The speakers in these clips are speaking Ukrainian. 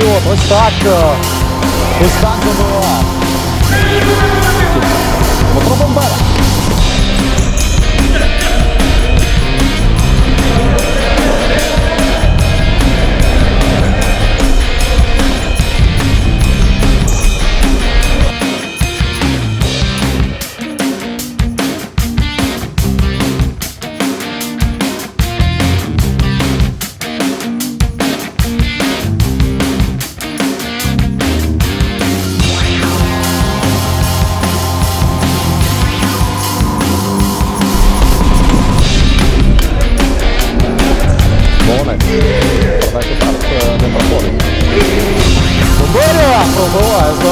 Патріот. Ось так. е, Ось так забиває. Дмитро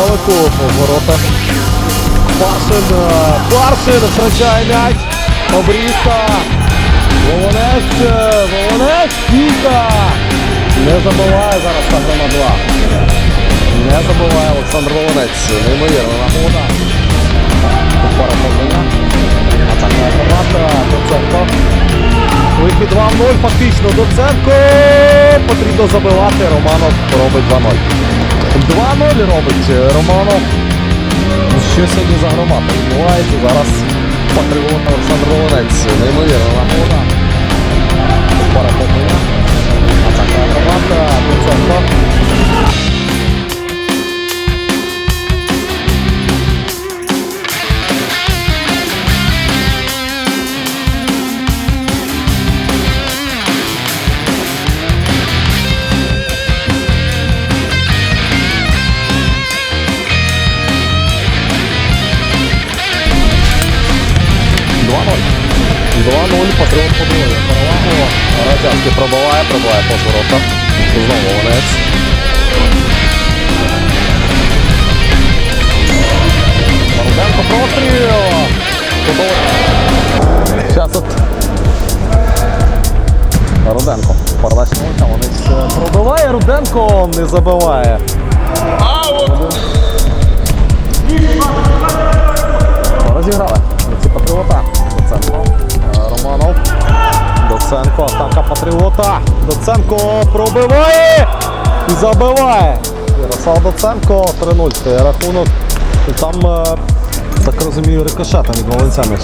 здалеку по воротах. Паршин, е, Паршин втрачає м'яч. Обрізка. Волонець, е, Волонець, Піка. Не забуває зараз Агрома 2. Не забуває Олександр Волонець. Неймовірна Пара Тут подання. Атака Доценко. Вихід 2-0 фактично. Доценко. Потрібно забивати. Романов робить 2-0. 2-0 робить е, Романов. Ну, Що сьогодні за громада відбувається? Зараз патріот Олександр Волонець. Неймовірна нагода. Пара подання. Атака громада. Доценко. Радянський пробиває, пробиває по воротах. Знову Олець. Руденко простріл. Зараз от Руденко. На Волонець пробиває, Руденко не забиває. Доценко пробиває і забиває. Ярослав Доценко 3-0. Це рахунок. Там, е, так розумію, рикошетом від Волинця м'яч.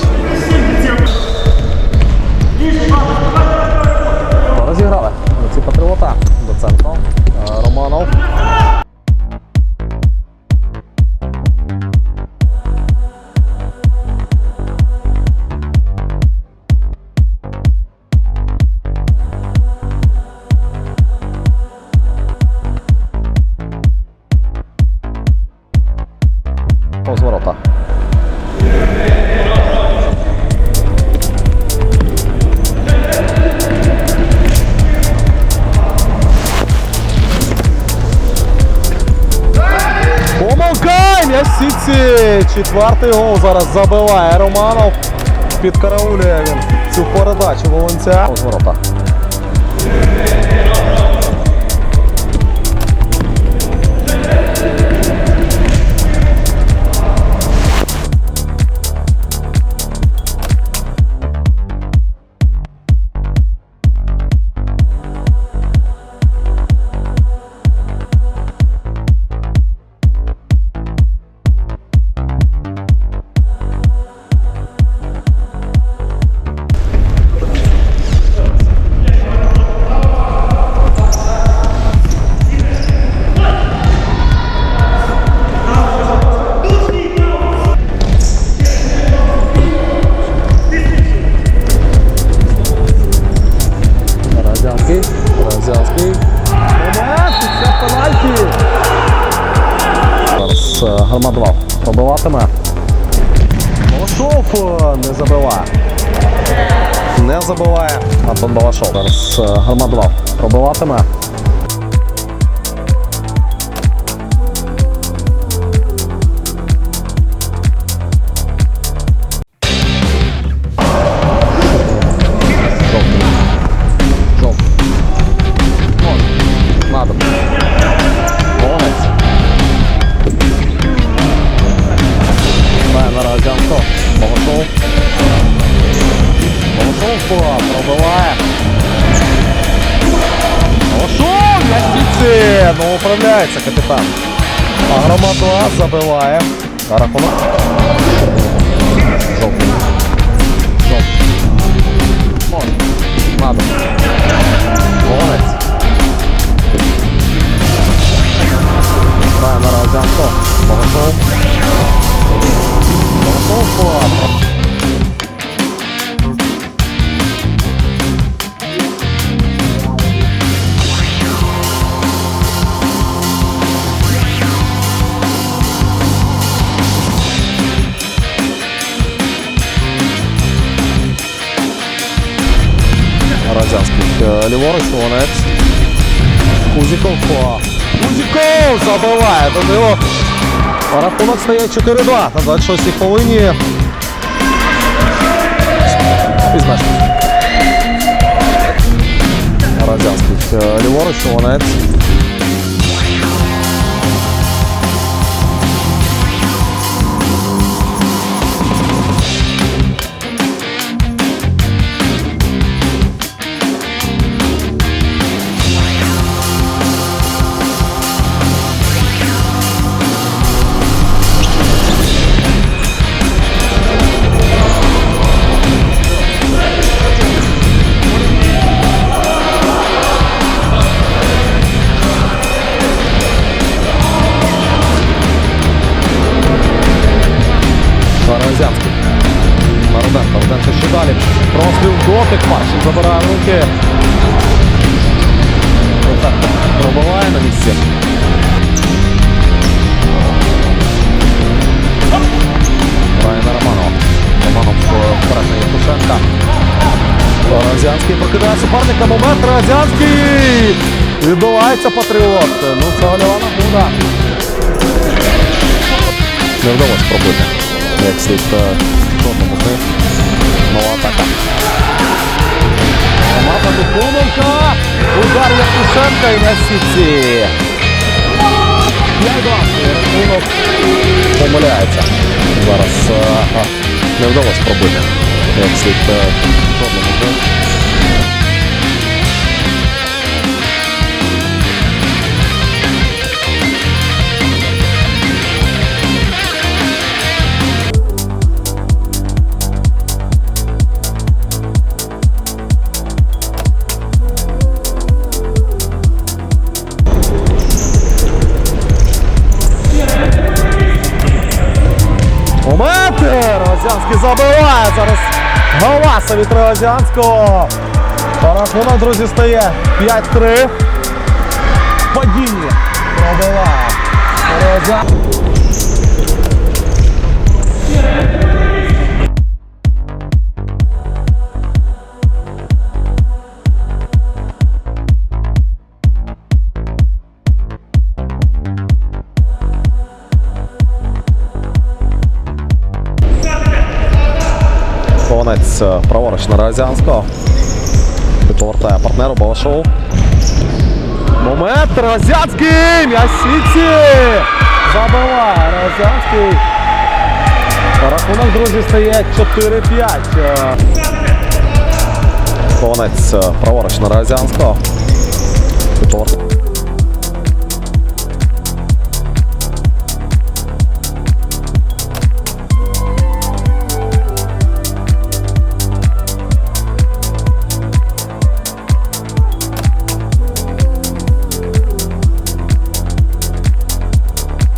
Ворота. Помилка! М'яч сітці! Четвертий гол зараз забиває Романов. Підкараулює він цю передачу Волонця. Повз ворота. Е, Гармадвал пробиватиме. Балашов е, не забиває. Не забиває Антон Балашов. Зараз е, Гармадвал пробиватиме. Балашов пробиває. Балашов, як. Ну, управляється капітан. А громада забиває. Рахунок. Жовтий. Жовтий. Можна. Надо. Ліворуч, Волонець. Кузіков. Кузіков забиває. До нього рахунок стає 4-2 на 26-й хвилині. Е, ліворуч, Волонець. Прокидає суперника. Момент! Відбувається патріот. Ну це гольова нагода. Не вдалося пробити. Як слід е, жодному з. Нова атака. Мапа тут. Удар Якушенка і на сітці. 5-2. Помиляється. Зараз е, не вдалося пробити. Як слід е, жодному з. Розянський забиває зараз Галаса від Розянського. Рахунок, друзі, стає 5-3. Падіння пробиває Розян. На Розянського. Повертає партнеру Балашов. Момент Розянський! М'ясіці! Забиває Розянський. Рахунок, друзі, стає 4-5. Е, Повонець е, праворуч на Розянського.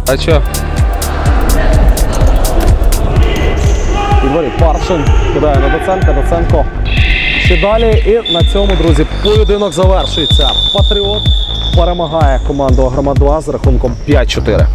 А чё? Ігорі Паршин кидає на Доценка, Доценко. Ще далі. І на цьому, друзі, поєдинок завершується. Патріот перемагає команду Агромадуа з рахунком 5-4.